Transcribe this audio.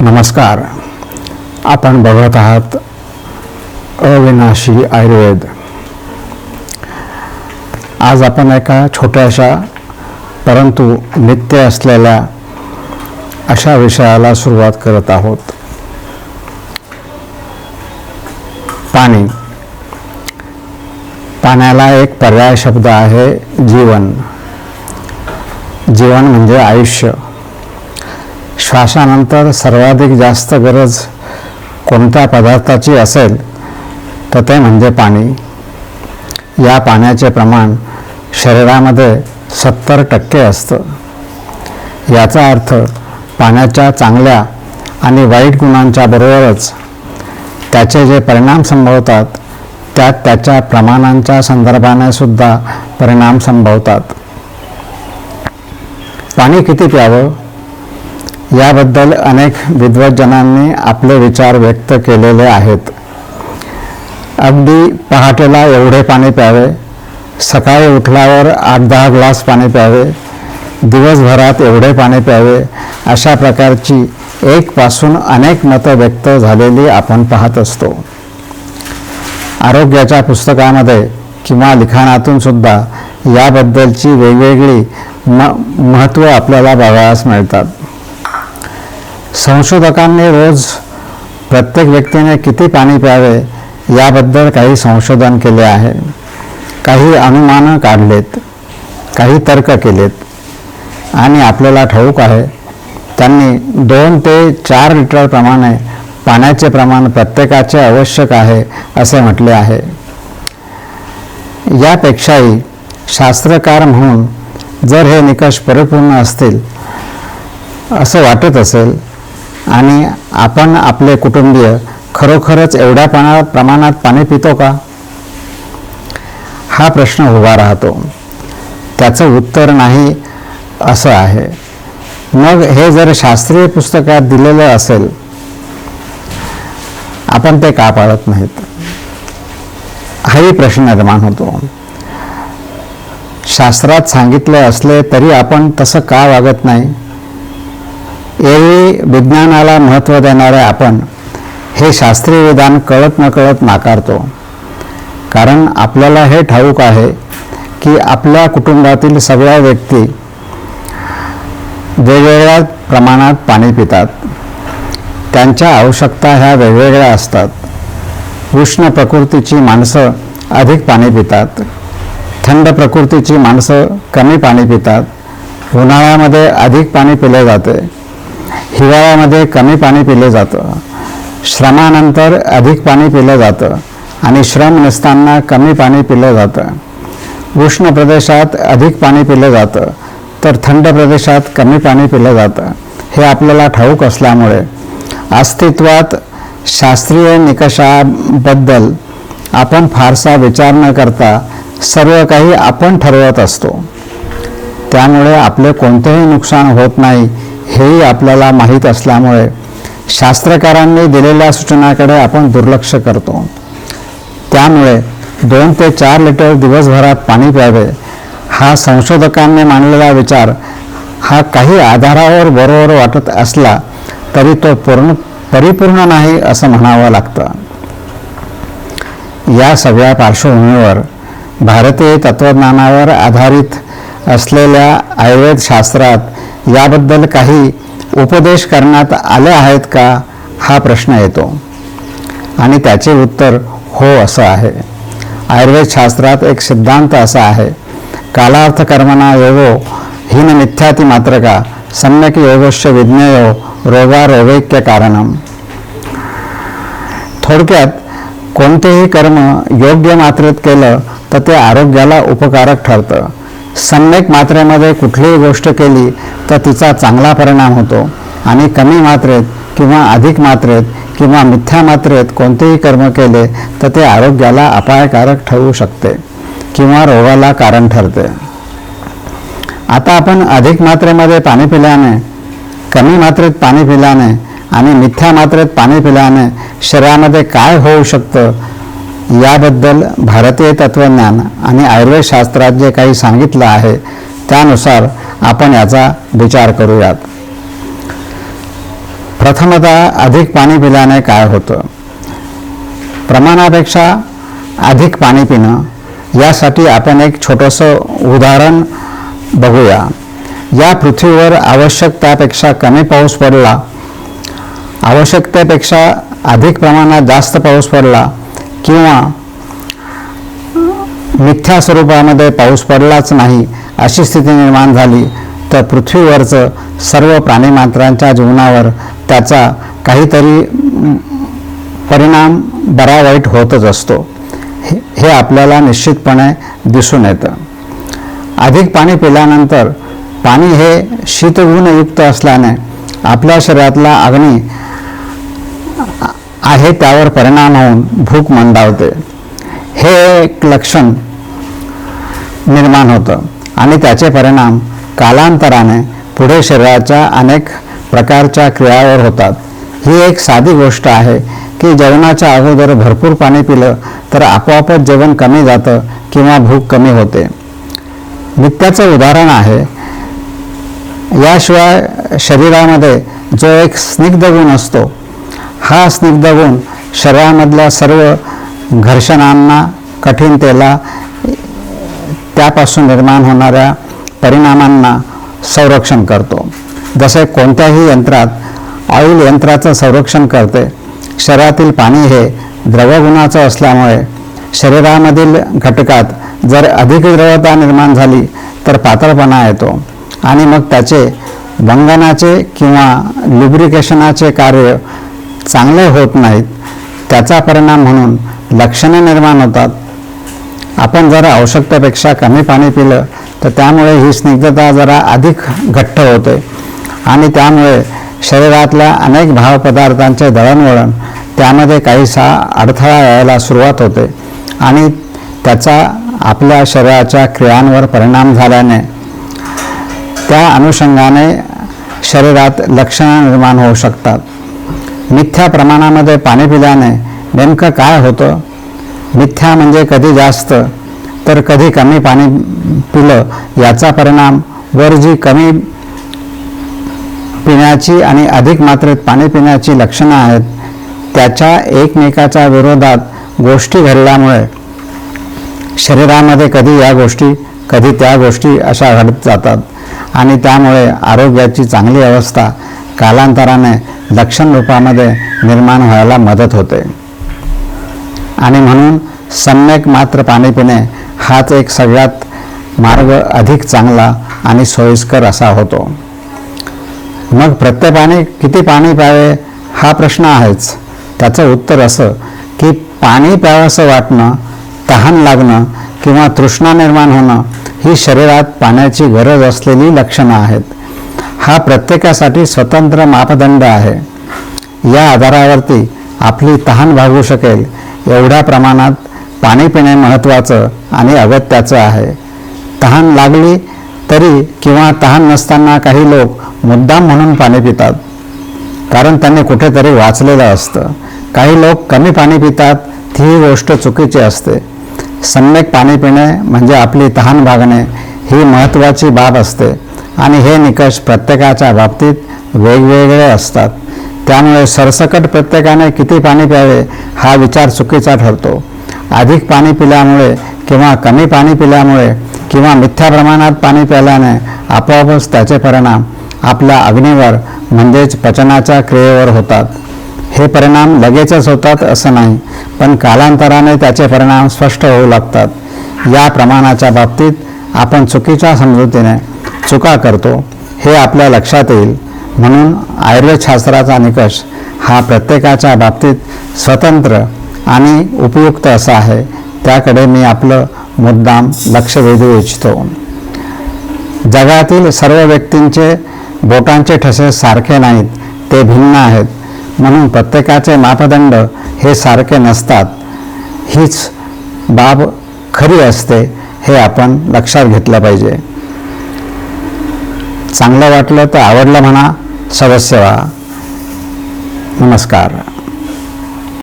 नमस्कार. आपण बघत आहात अविनाशी आयुर्वेद. आज आपण एका छोट्याशा परंतु नित्य असलेल्या अशा विषयाला सुरुवात करत आहोत. पाणी. पाण्याला एक पर्याय शब्द आहे जीवन. जीवन म्हणजे आयुष्य. श्वासानंतर सर्वाधिक जास्त गरज कोणत्या पदार्थाची असेल तर ते म्हणजे पाणी. या पाण्याचे प्रमाण शरीरामध्ये सत्तर टक्के असतं. याचा अर्थ पाण्याच्या चांगल्या आणि वाईट गुणांच्या बरोबरच त्याचे जे परिणाम संभवतात त्यात त्याच्या प्रमाणांच्या संदर्भाने सुद्धा परिणाम संभवतात. पाणी किती प्यावं? याबद्दल अनेक विद्वज्जनांनी आपले विचार व्यक्त केलेले आहेत. अगदी पहाटेला एवढे पाणी प्यावे सकाळी उठल्यावर आठ दहा ग्लास पाणी प्यावे दिवसभरात एवढे पाणी प्यावे अशा प्रकारची एकपासून अनेक मतं व्यक्त झालेली आपण पाहत असतो. आरोग्याच्या पुस्तकामध्ये किंवा लिखाणातून सुद्धा याबद्दलची वेगवेगळी म महत्त्व आपल्याला बघायला मिळतात. संशोधकांनी रोज प्रत्येक व्यक्तीने किती पाणी प्यावे याबद्दल काही संशोधन केले आहे. काही अनुमानं काढलेत काही तर्क केलेत आणि आपल्याला ठाऊक आहे त्यांनी दोन ते चार लिटरप्रमाणे पाण्याचे प्रमाण प्रत्येकाचे आवश्यक आहे असे म्हटले आहे. यापेक्षाही शास्त्रकार म्हणून जर हे निकष परिपूर्ण असतील असं वाटत असेल आणि आपण आपले कुटुंबीय खरोखरच एवढ्या पाण्या प्रमाणात पाणी पितो का? हा प्रश्न उभा राहतो. त्याचं उत्तर नाही असं आहे. मग हे जर शास्त्रीय पुस्तकात दिलेलं असेल आपण ते का पाळत नाहीत? हाही प्रश्न निर्माण होतो. शास्त्रात सांगितले असले तरी आपण तसं का वागत नाही? यावेळी विज्ञानाला महत्त्व देणारे आपण हे शास्त्रीय विधान कळत नकळत नाकारतो. कारण आपल्याला हे ठाऊक आहे की आपल्या कुटुंबातील सगळ्या व्यक्ती वेगवेगळ्या प्रमाणात पाणी पितात. त्यांच्या आवश्यकता ह्या वेगवेगळ्या असतात. उष्ण प्रकृतीची माणसं अधिक पाणी पितात. थंड प्रकृतीची माणसं कमी पाणी पितात. उन्हाळ्यामध्ये अधिक पाणी पिले जाते. हिवाळ्यामध्ये कमी पाणी पिलं जातं. श्रमानंतर अधिक पाणी पिलं जातं आणि श्रम नसताना कमी पाणी पिलं जातं. उष्ण प्रदेशात अधिक पाणी पिलं जातं तर थंड प्रदेशात कमी पाणी पिलं जातं. हे आपल्याला ठाऊक असल्यामुळे अस्तित्वात शास्त्रीय निकषाबद्दल आपण फारसा विचार न करता सर्व काही आपण ठरवत असतो. त्यामुळे आपले कोणतेही नुकसान होत नाही हेही आपल्याला माहीत असल्यामुळे शास्त्रकारांनी दिलेल्या सूचनाकडे आपण दुर्लक्ष करतो. त्यामुळे दोन ते चार लिटर दिवसभरात पाणी प्यावे हा संशोधकांनी मांडलेला विचार हा काही आधारावर बरोबर वाटत असला तरी तो पूर्ण परिपूर्ण नाही असं म्हणावं लागतं. या सगळ्या पार्श्वभूमीवर भारतीय तत्त्वज्ञानावर आधारित असलेल्या आयुर्वेद शास्त्रात याबद्दल काही उपदेश करण्यात आले आहेत का? हा प्रश्न येतो. आणि त्याचे उत्तर हो असं आहे. आयुर्वेद शास्त्रात एक सिद्धांत असा आहे कालार्थ कर्मणा योगो हिन मिथ्याती मात्र का सम्यक योगस्य विज्ञेयो रोगारोगैक्य कारणम. थोडक्यात कोणतेही कर्म योग्य मात्रेत केलं तर ते आरोग्याला उपकारक ठरतं. सम्यक मात्रेमध्ये कुठलीही गोष्ट केली तर तिचा चांगला परिणाम होतो. आणि कमी मात्रेत किंवा अधिक मात्रेत किंवा मिथ्या मात्रेत कोणतेही कर्म केले तर ते आरोग्याला अपायकारक ठरू शकते किंवा रोगाला कारण ठरते. आता आपण अधिक मात्रेमध्ये पाणी पिल्याने कमी मात्रेत पाणी पिल्याने आणि मिथ्या मात्रेत पाणी पिल्याने शरीरामध्ये काय होऊ शकतं याबद्दल भारतीय तत्त्वज्ञान आणि आयुर्वेद शास्त्रात जे काही सांगितलं आहे त्यानुसार आपण याचा विचार करूयात. प्रथमतः अधिक पाणी पिल्याने काय होतं? प्रमाणापेक्षा अधिक पाणी पिणं यासाठी आपण एक छोटंसं उदाहरण बघूया. या पृथ्वीवर आवश्यकतापेक्षा कमी पाऊस पडला आवश्यकतेपेक्षा अधिक प्रमाणात जास्त पाऊस पडला किंवा मिथ्या स्वरूपामध्ये पाऊस पडलाच नाही अशी स्थिती निर्माण झाली तर पृथ्वीवरचं सर्व प्राणीमात्रांच्या जीवनावर त्याचा काहीतरी परिणाम बरा वाईट होतच असतो. हे हे आपल्याला निश्चितपणे दिसून येतं. अधिक पाणी पिल्यानंतर पाणी हे शीतगुणयुक्त असल्याने आपल्या शरीरातला अग्नी आहे त्यावर परिणाम होऊन भूक मंदावते. हे एक लक्षण निर्माण होतं आणि त्याचे परिणाम कालांतराने पुढे शरीराच्या अनेक प्रकारच्या क्रियावर होतात. ही एक साधी गोष्ट आहे की जेवणाच्या अगोदर भरपूर पाणी पिलं तर आपोआपच जेवण कमी जातं किंवा भूक कमी होते. नित्याचं उदाहरण आहे याशिवाय शरीरामध्ये जो एक स्निग्ध गुण असतो हा स्निग्ध गुण शरीरामधल्या सर्व घर्षणांना कठीणतेला त्यापासून निर्माण होणाऱ्या परिणामांना संरक्षण करतो. जसे कोणत्याही यंत्रात ऑइल यंत्राचं संरक्षण करते शरीरातील पाणी हे द्रवगुणाचं असल्यामुळे शरीरामधील घटकात जर अधिक द्रवता निर्माण झाली तर पातळपणा येतो. आणि मग त्याचे वंगनाचे किंवा लुब्रिकेशनाचे कार्य चांगले होत नाहीत त्याचा परिणाम म्हणून लक्षणे निर्माण होतात. आपण जर आवश्यकतेपेक्षा कमी पाणी पिलं तर त्यामुळे ही स्निग्धता जरा अधिक घट्ट होते आणि त्यामुळे शरीरातल्या अनेक भावपदार्थांचे दळणवळण त्यामध्ये काहीसा अडथळा यायला सुरुवात होते आणि त्याचा आपल्या शरीराच्या क्रियांवर परिणाम झाल्याने त्या अनुषंगाने शरीरात लक्षणं निर्माण होऊ शकतात. मिथ्या प्रमाणामध्ये पाणी पिल्याने नेमकं काय होतं? मिथ्या म्हणजे कधी जास्त तर कधी कमी पाणी पिलं याचा परिणाम वर जी कमी पिण्याची आणि अधिक मात्रेत पाणी पिण्याची लक्षणं आहेत. त्याच्या एकमेकाच्या विरोधात गोष्टी घडल्यामुळे शरीरामध्ये कधी या गोष्टी कधी त्या गोष्टी अशा घडत जातात. आणि त्यामुळे आरोग्याची चांगली अवस्था कालांतराने लक्षण रूपामध्ये निर्माण व्हायला मदत होते. आणि म्हणून सम्यक मात्र पाणी पिणे हाच एक सगळ्यात मार्ग अधिक चांगला आणि सोयीस्कर असा होतो. मग प्रत्येक किती पाणी प्यावे हा प्रश्न आहेच. त्याचं उत्तर असं की पाणी प्यावंसं वाटणं तहान लागणं किंवा तृष्णा निर्माण होणं ही शरीरात पाण्याची गरज असलेली लक्षणं आहेत. हा प्रत्येकासाठी स्वतंत्र मापदंड आहे. या आधारावरती आपली तहान भागू शकेल एवढ्या प्रमाणात पाणी पिणे महत्त्वाचं आणि अगत्याचं आहे. तहान लागली तरी किंवा तहान नसताना काही लोक मुद्दाम म्हणून पाणी पितात. कारण त्यांनी कुठेतरी वाचलेलं असतं. काही लोक कमी पाणी पितात ती ही गोष्ट चुकीची असते. सम्यक पाणी पिणे म्हणजे आपली तहान भागणे ही महत्त्वाची बाब असते. आणि हे निकष प्रत्येकाच्या बाबतीत वेगवेगळे असतात. त्यामुळे सरसकट प्रत्येकाने किती पाणी प्यावे हा विचार चुकीचा ठरतो. अधिक पाणी पिल्यामुळे किंवा कमी पाणी पिल्यामुळे किंवा मिथ्या प्रमाणात पाणी प्यायल्याने आपोआपच त्याचे परिणाम आपल्या अग्नीवर म्हणजेच पचनाच्या क्रियेवर होतात. हे परिणाम लगेचच होतात असं नाही पण कालांतराने त्याचे परिणाम स्पष्ट होऊ लागतात. या प्रमाणाच्या बाबतीत आपण चुकीच्या समजुतीने चुका करतो हे आपल्या लक्षात येईल. म्हणून आयुर्वेदशास्त्राचा निकष हा प्रत्येकाच्या बाबतीत स्वतंत्र आणि उपयुक्त असा आहे. त्याकडे मी आपलं मुद्दाम लक्ष वेधू इच्छितो. जगातील सर्व व्यक्तींचे बोटांचे ठसे सारखे नाहीत ते भिन्न आहेत. म्हणून प्रत्येकाचे मापदंड हे सारखे नसतात. हीच बाब खरी असते हे आपण लक्षात घेतलं पाहिजे. चांगलं वाटलं तर आवडलं म्हणा. सदस्य व्हा नमस्कार.